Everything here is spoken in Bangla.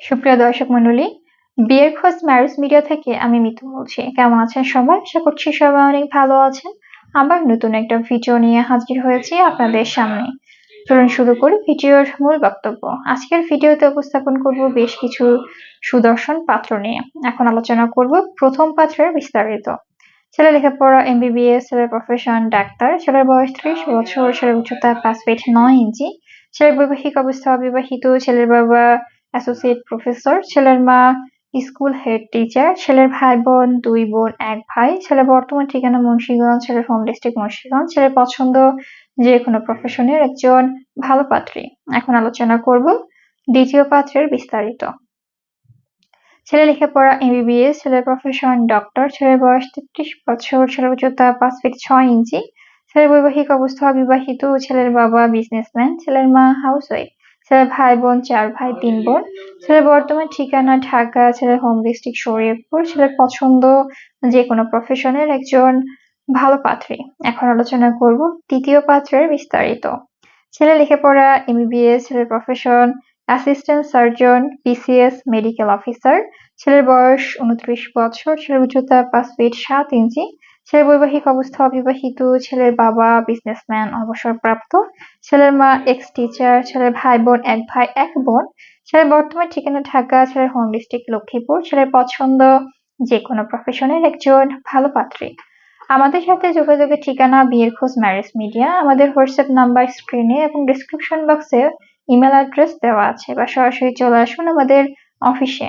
সুপ্রিয় দর্শক মন্ডলী বিয়ের খোঁজ ম্যারেজ মিডিয়া থেকে আমি মিতু বলছি। কেমন আছেন সবাই? আশা করছি সবাই অনেক ভালো আছেন। আবার নতুন একটা ভিডিও নিয়ে হাজির হয়েছি আপনাদের সামনে। চলুন শুরু করি ভিডিওর মূল বক্তব্য। আজকের ভিডিওতে উপস্থাপন করব বেশ কিছু সুদর্শন পাত্র নিয়ে। এখন আলোচনা করব প্রথম পাত্রের বিস্তারিত। ছেলে লেখাপড়া এমবিবিএস ছেলের প্রফেশন ডাক্তার। ছেলের বয়স ত্রিশ বছর, ছেলের উচ্চতা পাঁচ ফিট নয় ইঞ্চি ছেলের বৈবাহিক অবস্থা অবিবাহিত। ছেলের বাবা অ্যাসোসিয়েট প্রফেসর ছেলের মা স্কুল হেড টিচার ছেলের ভাই বোন, দুই বোন, এক ভাই ছেলে বর্তমান ঠিকানা মুন্সিগঞ্জ, ছেলের হোম ডিস্ট্রিক্ট মুন্সিগঞ্জ, ছেলের পছন্দ যে কোনো প্রফেশনের একজন ভালো পাত্রী। এখন আলোচনা করব দ্বিতীয় পাত্রের বিস্তারিত। ছেলে লেখাপড়া এমবিবিএস ছেলের প্রফেশন ডক্টর ছেলের বয়স তেত্রিশ বছর, ছেলের উচ্চতা পাঁচ ফিট ছয় ইঞ্চি, ছেলের বৈবাহিক অবস্থা অবিবাহিত, ছেলের বাবা বিজনেসম্যান ছেলের মা হাউসওয়াইফ ছেলের ভাই বোন, চার ভাই, তিন বোন। ছেলের বর্তমান ঠিকানা ঢাকা ছেলের হোম ডিস্ট্রিক্ট শরীয়তপুর। ছেলের পছন্দ যে কোনো প্রফেশনের একজন ভালো পাত্রী। এখন আলোচনা করব তৃতীয় পাত্রের বিস্তারিত। ছেলে লেখাপড়া এমবিবিএস ছেলের profession assistant surgeon PCS medical officer ছেলের বয়স উনত্রিশ বছর ছেলের উচ্চতা পাঁচ ফিট সাত ইঞ্চি ছেলের বৈবাহিক অবস্থা, অবিবাহিত, ছেলের বাবা বিজনেসম্যান অবসরপ্রাপ্ত, ছেলের মা এক্স টিচার ছেলের ভাই বোন, এক ভাই, এক বোন, ছেলের বর্তমান ঠিকানা ঢাকা, ছেলের হোম ডিস্ট্রিক্ট লক্ষ্মীপুর, ছেলের পছন্দ যে কোনো প্রফেশনের একজন ভালো পাত্রী। আমাদের সাথে যোগাযোগের ঠিকানা বিয়ের খোঁজ ম্যারেজ মিডিয়া আমাদের হোয়াটসঅ্যাপ নাম্বার স্ক্রিনে এবং ডিসক্রিপশন বক্সে ইমেল অ্যাড্রেস দেওয়া আছে বা সরাসরি চলে আসুন আমাদের অফিসে